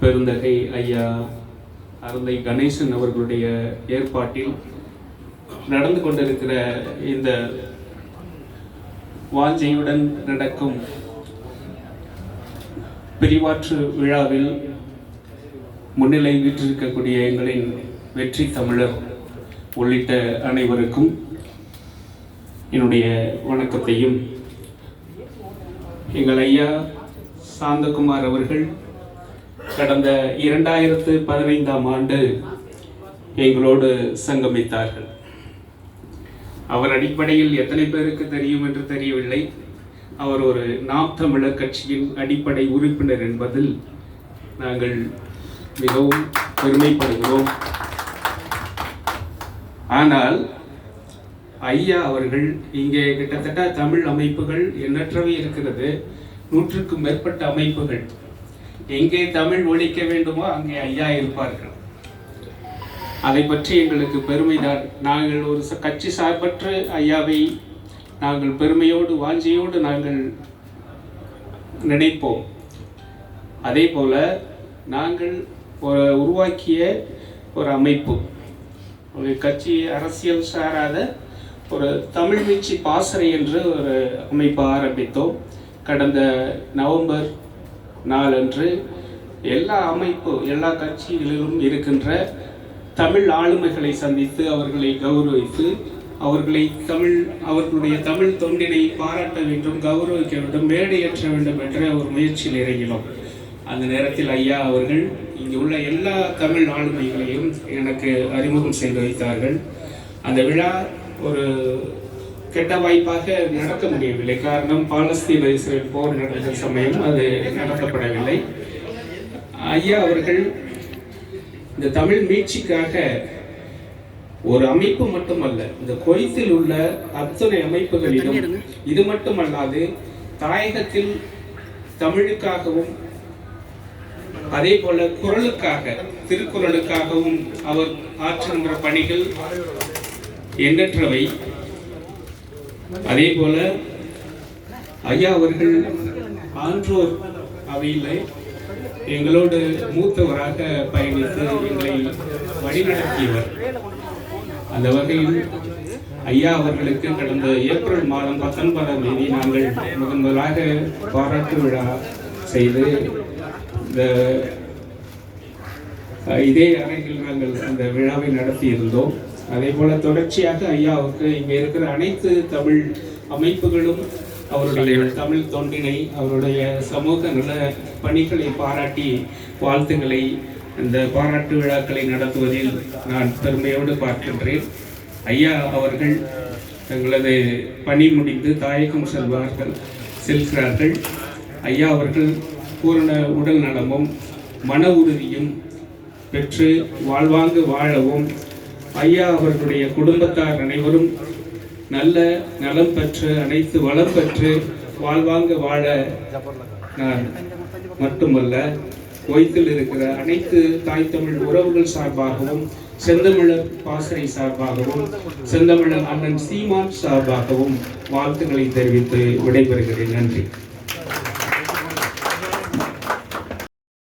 பெருந்தகை ஐயா அருந்தை கணேசன் அவர்களுடைய ஏற்பாட்டில் நடந்து கொண்டிருக்கிற இந்த வாஞ்சையுடன் நடக்கும் பிரிவாற்று விழாவில் முன்னிலை வீற்றிருக்கக்கூடிய எங்களின் வெற்றி தமிழர் உள்ளிட்ட அனைவருக்கும் என்னுடைய வணக்கத்தையும் எங்கள் ஐயா சாந்தகுமார் அவர்கள் கடந்த இரண்டாயிரத்து பதினைந்தாம் ஆண்டு எங்களோடு சங்கமித்தார்கள். அவர் அடிப்படையில் எத்தனை பேருக்கு தெரியும் என்று தெரியவில்லை. அவர் ஒரு நாம் தமிழர் கட்சியின் அடிப்படை உறுப்பினர் என்பதில் நாங்கள் மிகவும் பெருமைப்படுகிறோம். ஆனால் ஐயா அவர்கள் இங்கே கிட்டத்தட்ட தமிழ் அமைப்புகள் எண்ணற்றவை இருக்கிறது. நூற்றுக்கும் மேற்பட்ட அமைப்புகள். எங்கே தமிழ் ஒழிக்க வேண்டுமோ அங்கே ஐயா இருப்பார்கள். அதை பற்றி எங்களுக்கு பெருமைதான். நாங்கள் ஒரு ச- கட்சி சார்பற்ற ஐயாவை நாங்கள் பெருமையோடு வாஞ்சியோடு நாங்கள் நினைப்போம். அதே போல நாங்கள் ஒரு உருவாக்கிய ஒரு அமைப்பு. ஒரு கட்சி அரசியல் சாராத ஒரு தமிழ் மீட்சி பாசறை என்று ஒரு அமைப்பு ஆரம்பித்தோம். கடந்த நவம்பர் நாளன்று எல்லா அமைப்பு எல்லா கட்சிகளிலும் இருக்கின்ற தமிழ் ஆளுமைகளை சந்தித்து அவர்களை கௌரவித்து அவர்களை தமிழ் அவர்களுடைய தமிழ் தொண்டினை பாராட்ட வேண்டும் கௌரவிக்க வேண்டும் மேடையேற்ற வேண்டும் என்ற ஒரு முயற்சியில் இறங்கினோம் அந்த நேரத்தில் ஐயா அவர்கள் இங்கு உள்ள எல்லா தமிழ் ஆளுமைகளையும் எனக்கு அறிமுகம் செய்து வைத்தார்கள். அந்த விழா ஒரு கெட்ட வாய்ப்பாக நடக்க முடியவில்லை. காரணம் பாலஸ்தீன இஸ்ரேல் போர் நடந்த சமயம் அது நடத்தப்படவில்லை. ஐயா அவர்கள் இந்த தமிழ் மீட்சிக்காக ஒரு அமைப்பு மட்டுமல்ல இந்த கொய்த்தில் உள்ள அத்தனை அமைப்புகளிலும் இது மட்டுமல்லாது தாயகத்தில் தமிழுக்காகவும் அதே போல குரலுக்காக திருக்குறளுக்காகவும் அவர் ஆற்றுகின்ற பணிகள் எண்ணற்றவை. அதே போல ஐயா அவர்கள் ஆன்றோர் அவையில் எங்களோடு மூத்தவராக பயணித்து எங்களை வழிநடத்தியவர். அந்த வகையில் ஐயா அவர்களுக்கு கடந்த ஏப்ரல் மாதம் பத்தொன்பதாம் தேதி நாங்கள் முதன் முதலாக பாராட்டு விழா செய்து இந்த இதே அறையில் நாங்கள் அந்த விழாவை நடத்தியிருந்தோம். அதே போல தொடர்ச்சியாக ஐயாவுக்கு இங்கே இருக்கிற அனைத்து தமிழ் அமைப்புகளும் அவருடைய தமிழ் தொண்டினை அவருடைய சமூக நல பணிகளை பாராட்டி வாழ்த்துக்களை இந்த பாராட்டு விழாக்களை நடத்துவதில் நான் பெருமையோடு பார்க்கின்றேன். ஐயா அவர்கள் தங்களது பணி முடிந்து தாயகம் செல்வார்கள் செல்கிறார்கள். ஐயா அவர்கள் பூரண உடல் நலமும் மன உறுதியும் பெற்று வாழ்வாங்கு வாழவும் ஐயா அவர்களுடைய குடும்பத்தார் அனைவரும் நல்ல நலம் பெற்று அனைத்து வளம் பெற்று வாழ்வாங்க வாழ நான் மட்டுமல்ல குவைத்தில் இருக்கிற அனைத்து தாய் தமிழ் உறவுகள் சார்பாகவும் செந்தமிழர் பாசறை சார்பாகவும் செந்தமிழர் அண்ணன் சீமான் சார்பாகவும் வாழ்த்துக்களை தெரிவித்து விடைபெறுகிறேன். நன்றி.